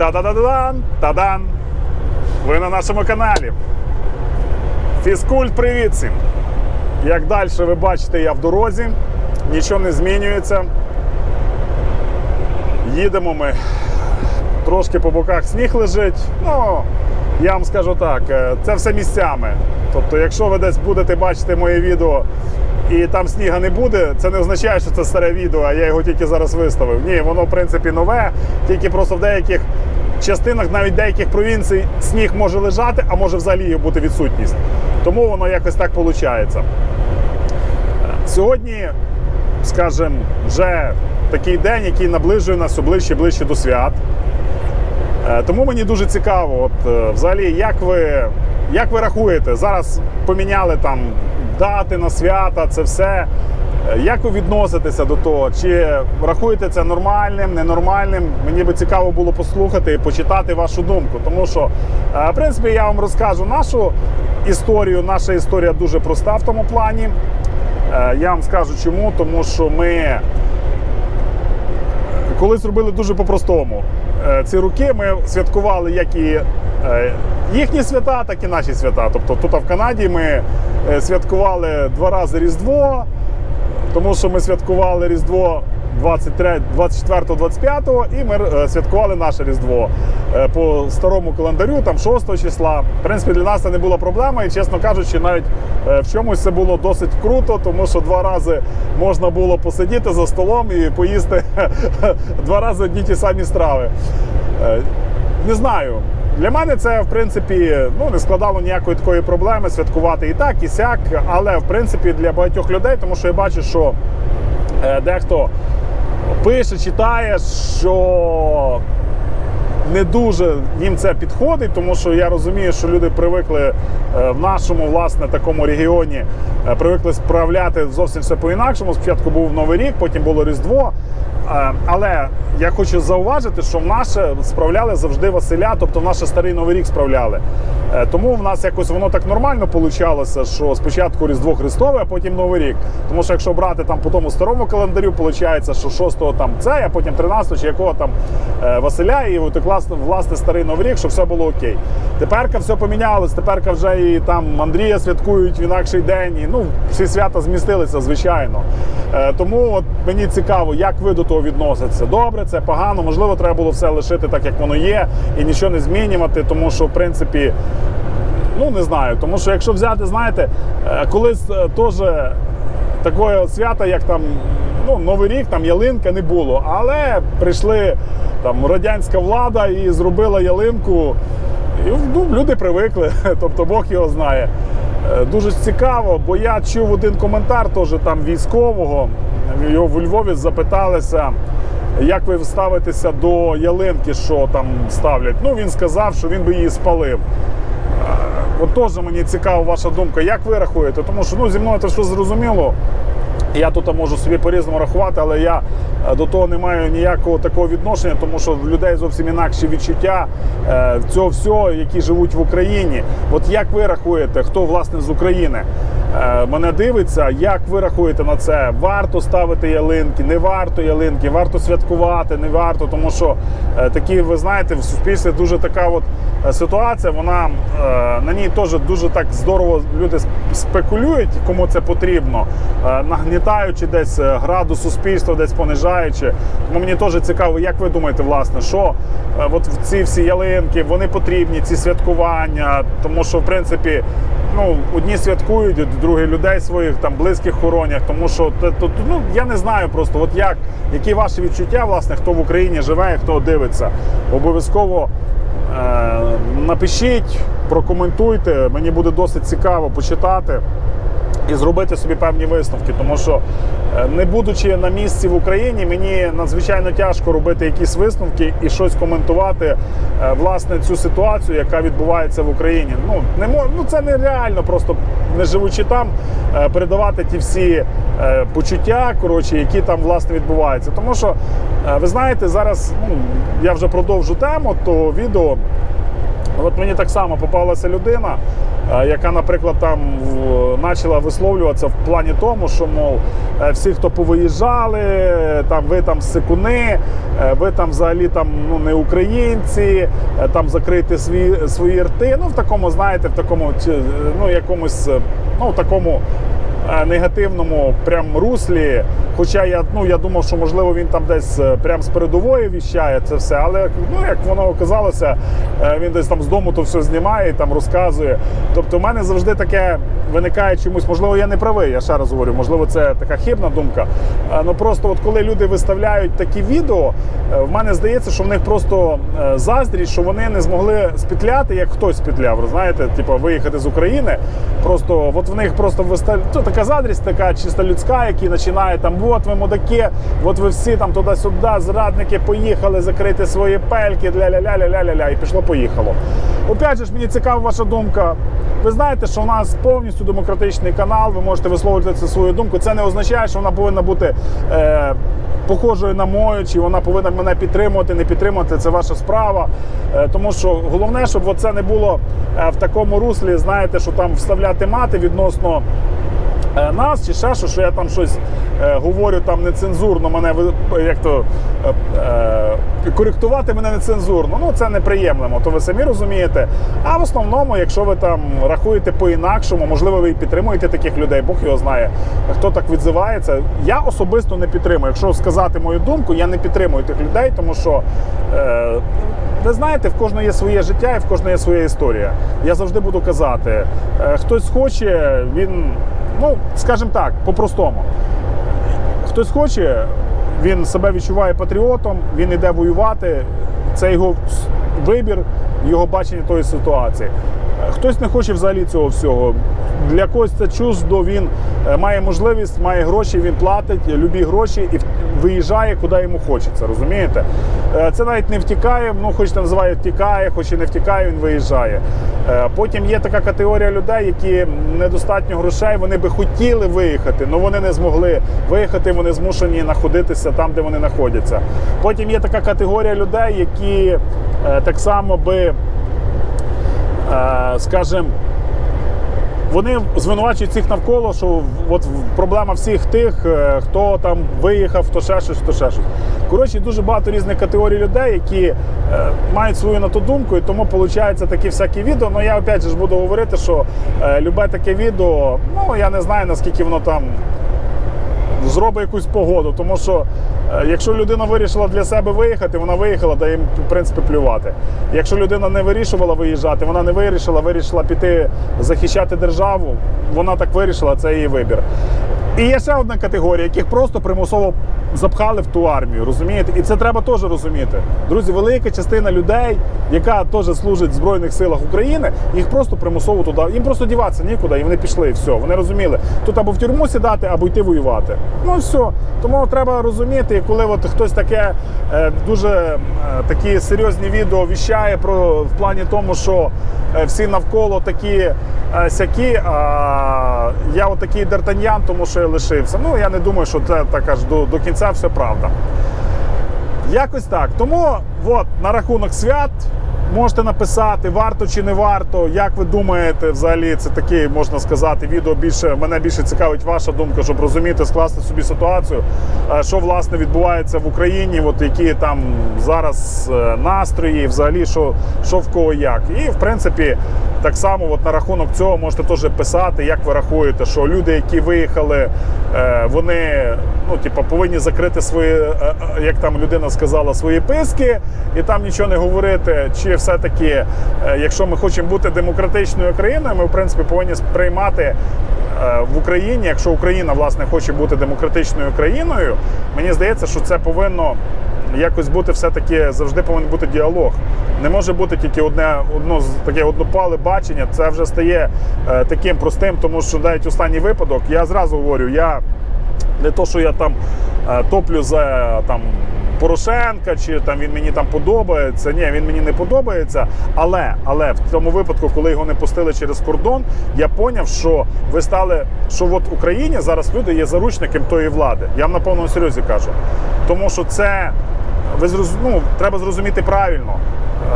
Та-да-да-дан! Та-дан! Ви на нашому каналі. Фізкульт, привіт всім! Як далі ви бачите, я в дорозі, нічого не змінюється. Їдемо ми. Трошки по боках сніг лежить. Ну, я вам скажу так, е, це все місцями. Тобто, якщо ви десь будете бачити моє відео і там сніга не буде, це не означає, що це старе відео, а я його тільки зараз виставив. Ні, воно в принципі нове, тільки просто в деяких частинах, навіть деяких провінцій, сніг може лежати, а може взагалі бути відсутність. Тому воно якось так виходить. Сьогодні, скажімо, вже такий день, який наближує нас все ближче ближче до свят. Е, Тому мені дуже цікаво, от е, взагалі, як ви, як ви рахуєте, зараз поміняли там дати на свята, це все. Е, Як ви відноситеся до того? Чи рахуєте це нормальним, ненормальним? Мені би цікаво було послухати і почитати вашу думку. Тому що, е, в принципі, я вам розкажу нашу історію. Наша історія дуже проста в тому плані. Е, Я вам скажу чому, тому що ми колись робили дуже по-простому. Е, Ці роки ми святкували як і е, їхні свята, так і наші свята. Тобто тут в Канаді ми е, святкували два рази Різдво, тому що ми святкували Різдво 23, 24-25 і ми е, святкували наше Різдво е, по старому календарю, там 6 числа. В принципі, для нас це не була проблема, і чесно кажучи, навіть е, в чомусь це було досить круто, тому що два рази можна було посидіти за столом і поїсти два рази одні ті самі страви. Не знаю. Для мене це в принципі ну не складало ніякої такої проблеми святкувати і так, і сяк. Але в принципі для багатьох людей, тому що я бачу, що е, дехто пише, читає, що не дуже їм це підходить, тому що я розумію, що люди привикли е, в нашому власне такому регіоні, е, привикли справляти зовсім все по-інакшому. Спочатку був Новий рік, потім було Різдво. Е, Але я хочу зауважити, що в наше справляли завжди Василя, тобто в наше старий Новий рік справляли. Е, Тому в нас якось воно так нормально получалося, що спочатку Різдво Христове, а потім Новий рік. Тому що якщо брати там по тому старому календарю, виходить, що 6-го там це, а потім 13-го чи якого там е, Василя, і от власне, старий Новий рік, щоб все було окей. Теперка все помінялось, теперка вже і там Андрія святкують в інакший день. І, ну, всі свята змістилися, звичайно. Тому от мені цікаво, як ви до того відноситеся. Добре, це погано, можливо, треба було все лишити так, як воно є, і нічого не змінювати, тому що, в принципі, ну не знаю. Тому що якщо взяти, знаєте, е, колись е, теж такого свята, як там ну, Новий рік, там ялинка не було. Але прийшли там радянська влада і зробила ялинку. І ну, люди привикли, тобто Бог його знає. Е, Дуже цікаво, бо я чув один коментар теж там військового. Його в Львові запиталися, як ви ставитеся до ялинки, що там ставлять. Ну він сказав, що він би її спалив. От теж мені цікава ваша думка, як ви рахуєте? Тому що ну, зі мною це все зрозуміло. Я тут можу собі по-різному рахувати, але я е, до того не маю ніякого такого відношення, тому що в людей зовсім інакші відчуття е, цього всього, які живуть в Україні. От як ви рахуєте, хто власне з України е, мене дивиться, як ви рахуєте на це? Варто ставити ялинки, не варто ялинки, варто святкувати, не варто, тому що е, такі, ви знаєте, в суспільстві дуже така от е, ситуація. Вона е, на ній теж дуже так здорово люди спекулюють, кому це потрібно, е, нагнітаючи десь е, градус суспільства, десь понижаючи. Тому мені теж цікаво, як ви думаєте, власне, що е, от ці всі ялинки вони потрібні, ці святкування, тому що в принципі. Ну, одні святкують, другі людей своїх там близьких хоронять, тому що то, ну я не знаю просто, от як які ваші відчуття, власне, хто в Україні живе, і хто дивиться. Обов'язково е, напишіть, прокоментуйте. Мені буде досить цікаво почитати і зробити собі певні висновки, тому що е, не будучи на місці в Україні, мені надзвичайно тяжко робити якісь висновки і щось коментувати е, власне цю ситуацію, яка відбувається в Україні. Ну не мож, ну це нереально, просто не живучи там, е, передавати ті всі почуття, коротше, які там власне відбуваються. Тому що ви знаєте, зараз ну, я вже продовжу тему того відео. От мені так само попалася людина, яка, наприклад, там почала висловлюватися в плані тому, що мов е, всі, хто повиїжджали, е, там ви там сикуни, е, ви там взагалі там ну не українці, е, там закрити свої свої рти. Ну в такому, знаєте, в такому ну якомусь е, ну в такому е, негативному прям руслі. Хоча я ну я думав, що можливо він там десь е, прям з передової віщає це все, але ну як воно оказалося, е, він десь там з дому то все знімає і там розказує. Тобто, в мене завжди таке виникає чомусь. Можливо, я не правий. Я ще раз говорю, можливо, це така хибна думка. Е, Ну просто от коли люди виставляють такі відео, е, в мене здається, що в них просто е, заздрість, що вони не змогли спетляти, як хтось спетляв. Знаєте, типу виїхати з України. Просто от в них просто вистав... така заздрість, така чисто людська, які починає там, от ви мудаки, от ви всі там туди-сюди, зрадники поїхали закрити свої пельки, ля-ля-ля-ля-ля-ля, і пішло-поїхало. Опять же ж, мені цікава ваша думка. Ви знаєте, що у нас повністю демократичний канал, ви можете висловлювати свою думку. Це не означає, що вона повинна бути. Е- Похожою на мою, чи вона повинна мене підтримувати, не підтримувати, це ваша справа. Е, Тому що головне, щоб це не було е, в такому руслі, знаєте, що там вставляти мати відносно нас, чи ще що, що я там щось е, говорю там нецензурно, мене як то е, е, коректувати мене нецензурно. Ну це неприємлемо, то ви самі розумієте. А в основному, якщо ви там рахуєте по-інакшому, можливо, ви підтримуєте таких людей, Бог його знає, хто так відзивається. Я особисто не підтримую. Якщо сказати мою думку, я не підтримую тих людей, тому що. Е, ви знаєте, в кожного є своє життя і в кожного є своя історія. Я завжди буду казати, е, хтось хоче, він, ну, скажімо так, по-простому. Хтось хоче, він себе відчуває патріотом, він йде воювати. Це його вибір, його бачення тої ситуації. Хтось не хоче взагалі цього всього. Для когось це чуздо він е, має можливість, має гроші, він платить любі гроші і виїжджає, куди йому хочеться. Розумієте? Е, Це навіть не втікає, ну хоч це називає втікає, хоч і не втікає, він виїжджає. Е, Потім є така категорія людей, які недостатньо грошей, вони би хотіли виїхати, але вони не змогли виїхати, вони змушені знаходитися там, де вони знаходяться. Потім є така категорія людей, які е, так само би, скажімо, вони звинувачують цих навколо, що от проблема всіх тих, е, хто там виїхав, хто ще щось, хто ще щось. Коротше, дуже багато різних категорій людей, які е, мають свою на ту думку, і тому виходить такі всякі відео. Ну я опять же буду говорити, що е, любе таке відео, ну я не знаю наскільки воно там зробить якусь погоду. Тому що е, якщо людина вирішила для себе виїхати, вона виїхала, да їм в принципі плювати. Якщо людина не вирішувала виїжджати, вона не вирішила, вирішила піти захищати державу, вона так вирішила, це її вибір. І є ще одна категорія, яких просто примусово запхали в ту армію, розумієте? І це треба теж розуміти. Друзі, велика частина людей, яка теж служить в Збройних силах України, їх просто примусово туди. Їм просто діватися нікуди, і вони пішли, і все. Вони розуміли, тут або в тюрму сідати, або йти воювати. Ну все. Тому треба розуміти, коли от хтось таке е, дуже е, такі серйозні відео віщає про в плані тому, що е, всі навколо такі сякі. А я от такий Д'Артаньян, тому що я лишився. Ну я не думаю, що це так аж до, до кінця все правда. Якось так. Тому от, на рахунок свят можете написати, варто чи не варто. Як ви думаєте, взагалі це таке, можна сказати, відео більше мене більше цікавить ваша думка, щоб розуміти, скласти собі ситуацію, е, що власне відбувається в Україні, от які там зараз е, настрої, взагалі, що, що в кого як. І в принципі, так само, от на рахунок цього можете теж писати, як ви рахуєте, що люди, які виїхали, е, вони ну, типу, повинні закрити свої, е, е, як там людина сказала, свої писки і там нічого не говорити. Чи все-таки, е, якщо ми хочемо бути демократичною країною, ми в принципі повинні сприймати в Україні, якщо Україна власне хоче бути демократичною країною, мені здається, що це повинно. Якось бути все-таки завжди повинен бути діалог. Не може бути тільки одне одно таке однопале бачення. Це вже стає таким простим, тому що навіть останній випадок, я зразу говорю, я не то, що я там е, топлю за там. Порошенка, чи там він мені там подобається. Ні, він мені не подобається. Але але в тому випадку, коли його не пустили через кордон, я поняв, що ви стали, що от в Україні зараз люди є заручником тої влади. Я вам на повному серйозі кажу. Тому що це ви зроз... ну, треба зрозуміти правильно.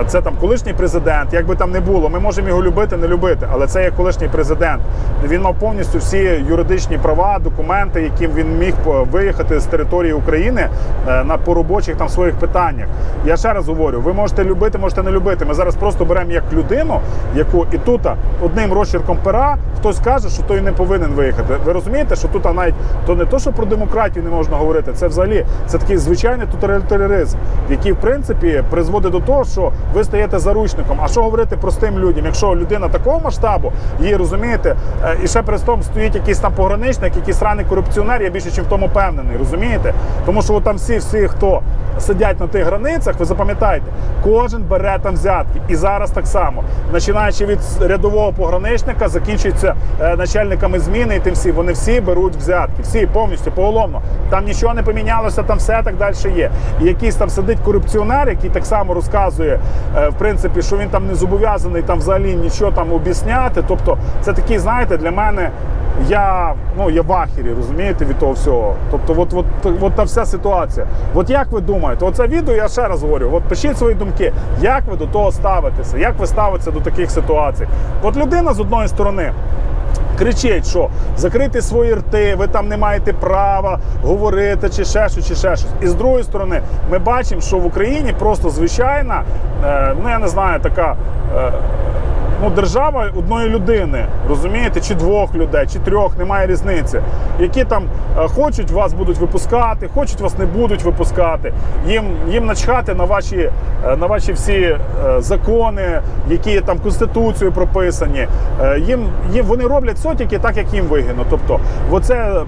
Е, Це там колишній президент, як би там не було. Ми можемо його любити, не любити, але це є колишній президент. Він мав повністю всі юридичні права, документи, яким він міг по- виїхати з території України е, на по робочих там своїх питаннях. Я ще раз говорю: ви можете любити, можете не любити. Ми зараз просто беремо як людину, яку і тут одним розчерком пера хтось каже, що той не повинен виїхати. Ви розумієте, що тут навіть то не то, що про демократію не можна говорити, це взагалі це такий звичайний тоталітаризм, який в принципі призводить до того, що ви стаєте заручником. А що говорити простим людям? Якщо людина такого масштабу, її розумієте, е, і ще при тому стоїть якийсь там пограничник, якийсь сраний корупціонер, я більше чим в тому впевнений, розумієте? Тому що там всі, всі, хто сидять на тих границях, ви запам'ятайте, кожен бере там взятки. І зараз так само, починаючи від рядового пограничника, закінчується е, начальниками зміни, і тим всі вони всі беруть взятки, всі повністю поголовно. Там нічого не помінялося, там все так далі є. І якийсь там сидить корупціонер, який так само розказує, в принципі, що він там не зобов'язаний там взагалі нічого там об'ясняти. Тобто, це такий, знаєте, для мене. Я ну я в ахері, розумієте, від того всього. Тобто, от, от, от та вся ситуація. От як ви думаєте, оце відео я ще раз говорю, от пишіть свої думки, як ви до того ставитеся, як ви ставитеся до таких ситуацій. От людина з одної сторони. Кричить, що закрити свої рти, ви там не маєте права говорити, чи ще щось, чи ще щось. І з другої сторони, ми бачимо, що в Україні просто звичайна, е, ну я не знаю, така. Ну, держава одної людини, розумієте, чи двох людей, чи трьох, немає різниці, які там е, хочуть вас будуть випускати, хочуть вас не будуть випускати. Їм їм начхати на ваші е, на ваші всі е, закони, які там конституцією прописані. Їм їм вони роблять все тільки так, як їм вигідно. Тобто, оце.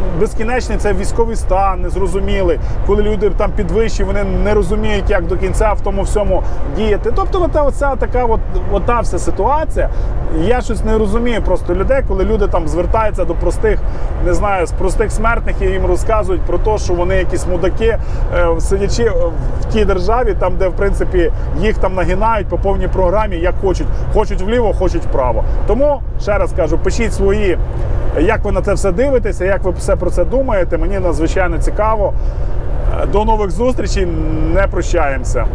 Е, Безкінечний це військовий стан, незрозумілий, коли люди там підвищі, вони не розуміють, як до кінця в тому всьому діяти. Тобто, ота, оця така от, ота вся ситуація. Я щось не розумію просто людей, коли люди там звертаються до простих, не знаю, з простих смертних і їм розказують про те, що вони якісь мудаки, е, сидячи в тій державі, там, де в принципі їх там нагинають по повній програмі, як хочуть, хочуть вліво, хочуть вправо. Тому ще раз кажу, пишіть свої. Як ви на це все дивитеся, як ви все про це думаєте? Мені надзвичайно цікаво. До нових зустрічей, не прощаємося.